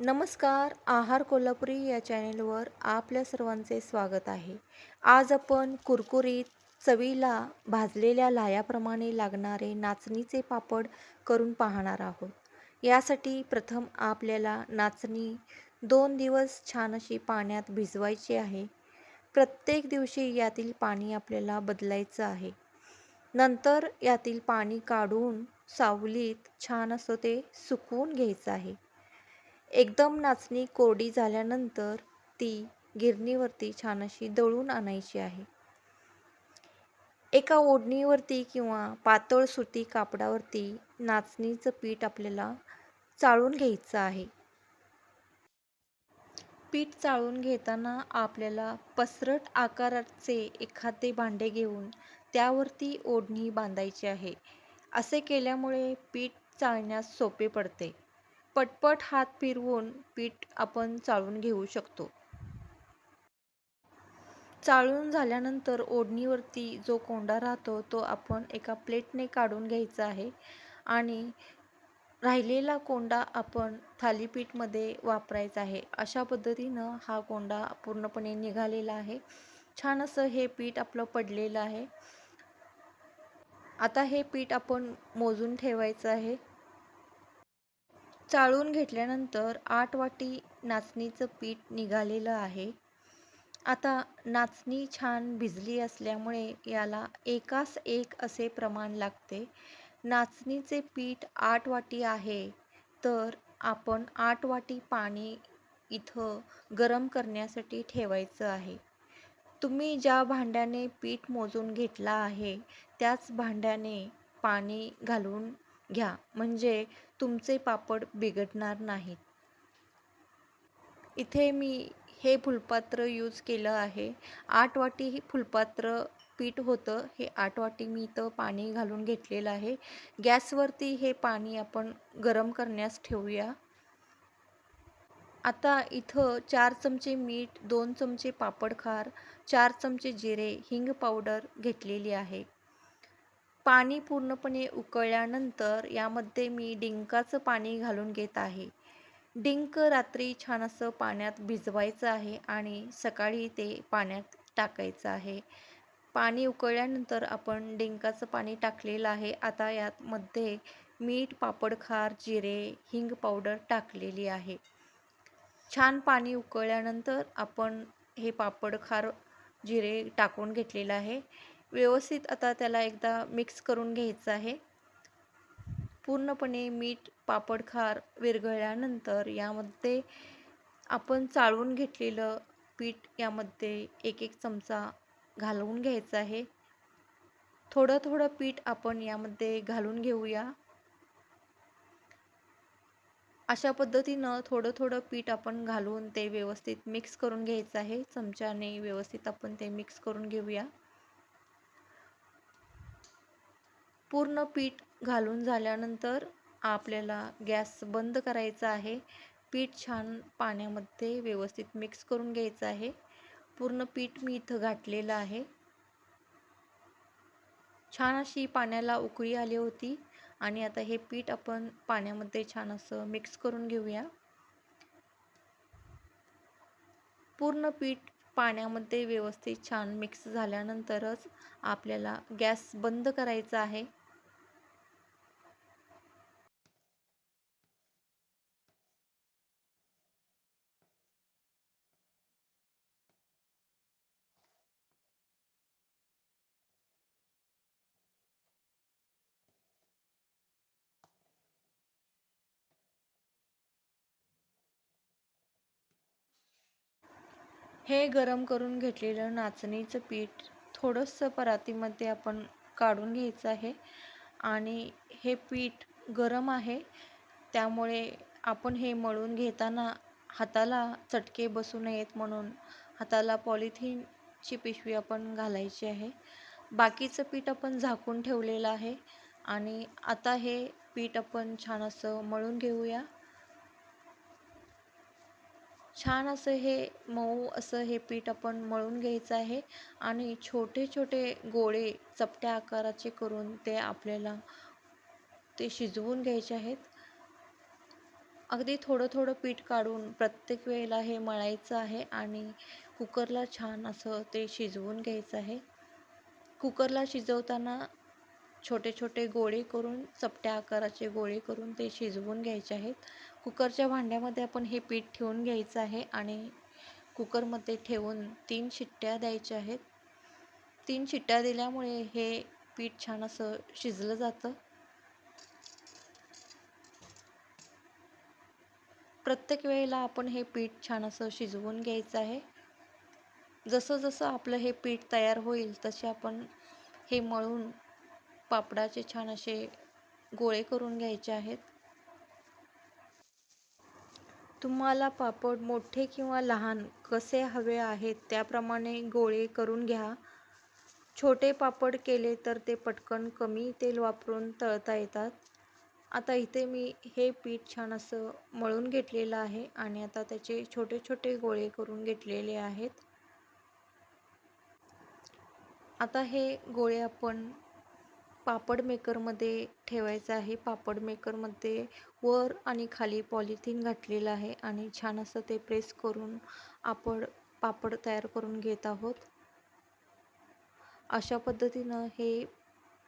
नमस्कार आहार कोल्हापुरी या चॅनेलवर आपल्या सर्वांचे स्वागत आहे. आज आपण कुरकुरीत चवीला भाजलेल्या लायाप्रमाणे लागणारे नाचणीचे पापड करून पाहणार आहोत. यासाठी प्रथम आपल्याला नाचणी दोन दिवस छान अशी पाण्यात भिजवायची आहे. प्रत्येक दिवशी यातील पाणी आपल्याला बदलायचं आहे. नंतर यातील पाणी काढून सावलीत छान असं ते सुकवून घ्यायचं आहे. एकदम नाचणी कोरडी झाल्यानंतर ती गिरणीवरती छान अशी दळून आणायची आहे. एका ओढणीवरती किंवा पातळ सुती कापडावरती नाचणीचं पीठ आपल्याला चाळून घ्यायचं आहे. पीठ चाळून घेताना आपल्याला पसरट आकाराचे एखादे भांडे घेऊन त्यावरती ओढणी बांधायची आहे. असे केल्यामुळे पीठ चाळण्यास सोपे पडते. पटपट हात फिरवून पीठ आपण चाळून घेऊ शकतो. चाळून झाल्यानंतर ओढणीवरती जो कोंडा राहतो तो आपण एका प्लेटने काढून घ्यायचा आहे आणि राहिलेला कोंडा आपण थालीपीठमध्ये वापरायचा आहे. अशा पद्धतीनं हा कोंडा पूर्णपणे निघालेला आहे. छान असं हे पीठ आपलं पडलेलं आहे. आता हे पीठ आपण मोजून ठेवायचं आहे. चाळून घेतल्यानंतर आठ वाटी नाचणीचं पीठ निघालेलं आहे. आता नाचणी छान भिजली असल्यामुळे याला एकास एक असे प्रमाण लागते. नाचणीचे पीठ आठ वाटी आहे तर आपण आठ वाटी पाणी इथं गरम करण्यासाठी ठेवायचं आहे. तुम्ही ज्या भांड्याने पीठ मोजून घेतला आहे त्याच भांड्याने पाणी घालून घ्या. म्हणजे तुमचे पापड बिघडणार नाहीत. इथे मी हे फुलपात्र यूज केलं आहे. आठ वाटी ही फुलपात्र पीठ होतं. हे आठ वाटी मी इथं पाणी घालून घेतलेलं आहे. गॅसवरती हे पाणी आपण गरम करण्यास ठेवूया. आता इथं चार चमचे मीठ दोन चमचे पापड खार चार चमचे जिरे हिंग पावडर घेतलेली आहे. पाणी पूर्णपणे उकळल्यानंतर यामध्ये मी डिंकाचं पाणी घालून घेत आहे. डिंक रात्री छान असं पाण्यात भिजवायचं आहे आणि सकाळी ते पाण्यात टाकायचं आहे. पाणी उकळल्यानंतर आपण डिंकाचं पाणी टाकलेलं आहे. आता यातमध्ये मीठ पापड खार जिरे हिंग पावडर टाकलेली आहे. छान पाणी उकळल्यानंतर आपण हे पापड खार जिरे टाकून घेतलेलं आहे. व्यवस्थित आता त्याला एकदा मिक्स करून घ्यायचं आहे. पूर्णपणे मीठ पापड खार विरघळल्यानंतर यामध्ये आपण चाळून घेतलेलं पीठ यामध्ये एक एक चमचा घालवून घ्यायचं आहे. थोडं थोडं पीठ आपण यामध्ये घालून घेऊया. अशा पद्धतीनं थोडं थोडं पीठ आपण घालून ते व्यवस्थित मिक्स करून घ्यायचं आहे. चमच्याने व्यवस्थित आपण ते मिक्स करून घेऊया. पूर्ण पीठ घालून झाल्यानंतर आपल्याला गॅस बंद करायचा आहे. पीठ छान पाण्यामध्ये व्यवस्थित मिक्स करून घ्यायचं आहे. पूर्ण पीठ मी इथं घातलेलं आहे. छान अशी पाण्याला उकळी आली होती आणि आता हे पीठ आपण पाण्यामध्ये छान असं मिक्स करून घेऊया. पूर्ण पीठ पाण्यामध्ये व्यवस्थित छान मिक्स झाल्यानंतरच आपल्याला गॅस बंद करायचा आहे. हे गरम करून घेतलेलं नाचणीचं पीठ थोडंसं परातीमध्ये आपण काढून घ्यायचं आहे. आणि हे पीठ गरम आहे. त्यामुळे आपण हे मळून घेताना हाताला चटके बसू नयेत म्हणून हाताला पॉलिथिनची पिशवी आपण घालायची आहे. बाकीचं पीठ आपण झाकून ठेवलेलं आहे. आणि आता हे पीठ आपण छान असं मळून घेऊया. छान असं हे मऊ असं हे पीठ आपण मळून घ्यायचं आहे आणि छोटे छोटे गोळे चपट्या आकाराचे करून ते आपल्याला ते शिजवून घ्यायचे आहेत. अगदी थोडं थोडं पीठ काढून प्रत्येक वेळेला हे मळायचं आहे आणि कुकरला छान असं ते शिजवून घ्यायचं आहे. कुकरला शिजवताना छोटे छोटे गोळे करून चपट्या आकाराचे गोळे करून ते शिजवून घ्यायचे आहेत. कुकरच्या भांड्यामध्ये आपण हे पीठ ठेवून घ्यायचं आहे आणि कुकरमध्ये ठेवून तीन शिट्ट्या द्यायच्या आहेत. तीन शिट्ट्या दिल्यामुळे हे पीठ छान असं शिजलं जातं. प्रत्येक वेळेला आपण हे पीठ छान असं शिजवून घ्यायचं आहे. जसं जसं आपलं हे पीठ तयार होईल तसे आपण हे मळून पापडाचे छान असे गोळे करून घ्यायचे आहेत. तुम्हाला पापड मोठे किंवा लहान कसे हवे आहेत त्याप्रमाणे गोळे करून घ्या. छोटे पापड केले तर ते पटकन कमी तेल वापरून तळता येतात. आता इथे मी हे पीठ छान असं मळून घेतलेलं आहे आणि आता त्याचे छोटे छोटे गोळे करून घेतलेले आहेत. आता हे गोळे आपण पापड मेकरमध्ये ठेवायचं आहे. पापड मेकरमध्ये वर आणि खाली पॉलिथिन घातलेलं आहे आणि छान असं ते प्रेस करून आपण पापड तयार करून घेत आहोत. अशा पद्धतीनं हे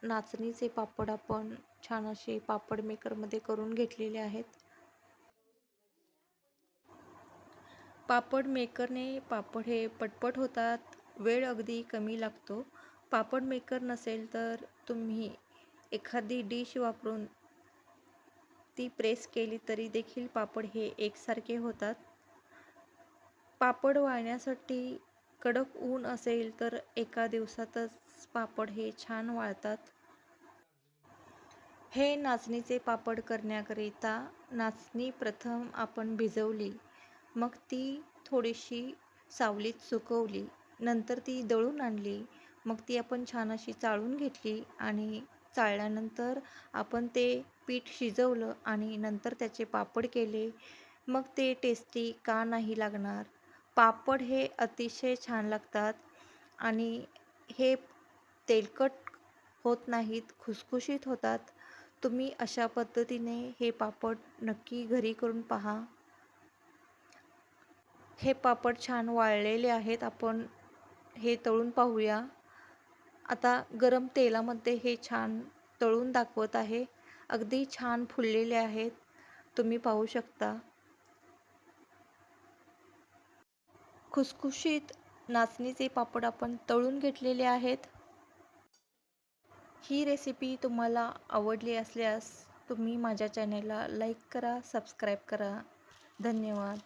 नाचणीचे पापड आपण छान असे पापड मेकरमध्ये करून घेतलेले आहेत. पापड मेकरने पापड हे पटपट होतात वेळ अगदी कमी लागतो. पापड मेकर नसेल तर तुम्ही एखादी डिश वापरून ती प्रेस केली तरी देखील पापड हे एकसारखे होतात. पापड वाळण्यासाठी कडक ऊन असेल तर एका दिवसातच पापड हे छान वाळतात. हे नाचणीचे पापड करण्याकरिता नाचणी प्रथम आपण भिजवली मग ती थोडीशी सावलीत सुकवली नंतर ती दळून आणली मग ती आपण छान अशी चाळून घेतली आणि चाळल्यानंतर आपण ते पीठ शिजवलं आणि नंतर त्याचे पापड केले. मग ते टेस्टी का नाही लागणार? पापड हे अतिशय छान लागतात आणि हे तेलकट होत नाहीत खुसखुशीत होतात. तुम्ही अशा पद्धतीने हे पापड नक्की घरी करून पहा. हे पापड छान वाळलेले आहेत. आपण हे तळून पाहूया. आता गरम तेलामध्ये हे छान तळून दाखवत आहे. अगदी छान फुललेले आहेत. तुम्ही पाहू शकता. खुसखुशीत नाचणीचे पापड आपण तळून घेतलेले आहेत. ही रेसिपी तुम्हाला आवडली असल्यास तुम्ही माझ्या चॅनेलला लाईक करा सबस्क्राईब करा. धन्यवाद.